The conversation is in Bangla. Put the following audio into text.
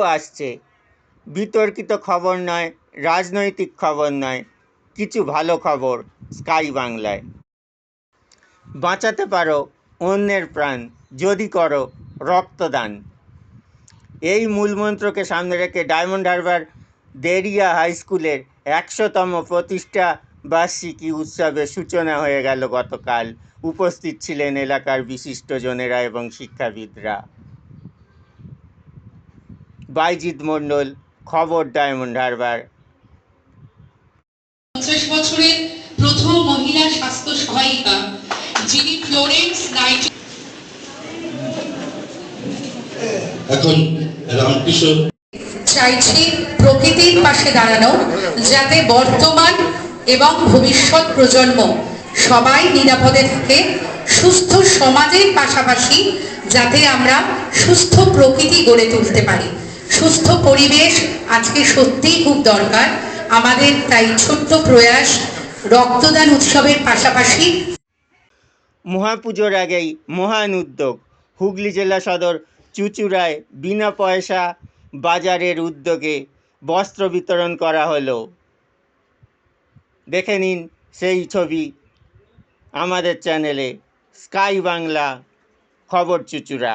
আসছে। বিতর্কিত খবর নয়, রাজনৈতিক খবর নয়, কিছু ভালো খবর স্কাই বাংলায়। বাঁচাতে পারো অন্যের প্রাণ, যদি করো রক্তদান। এই মূলমন্ত্রকে সামনে রেখে ডায়মন্ড হারবার দেরিয়া হাই স্কুলের একশোতম প্রতিষ্ঠা বার্ষিকী উৎসবের সূচনা হয়ে গেল গতকাল। উপস্থিত ছিলেন এলাকার বিশিষ্টজনেরা এবং শিক্ষাবিদরা। বাইজিৎ মণ্ডল খবর ডায়মন্ড হারবার। পঞ্চাশ বছরের প্রথম মহিলা স্বাস্থ্য সহায়িকা যিনি ফ্লোরেন্স নাইট এখন রামকিশোর চাইছি প্রকৃতির পাশে দাঁড়ানো যাতে বর্তমান এবং ভবিষ্যৎ প্রজন্ম সবাই নিরাপদে থাকে সুস্থ সমাজের পাশাপাশি যাতে আমরা সুস্থ প্রকৃতি গড়ে তুলতে পারি। সুস্থ পরিবেশ আজকে সত্যিই খুব দরকার। আমাদের তাই ছোট্ট প্রয়াস রক্তদান উৎসবের পাশাপাশি মহাপুজোর আগেই মহান উদ্যোগ। হুগলি জেলা সদর চুচুড়ায় বিনা পয়সা বাজারের উদ্যোগে বস্ত্র বিতরণ করা হলো। দেখে নিন সেই ছবি আমাদের চ্যানেলে। স্কাই বাংলা, খবর চুচুড়া।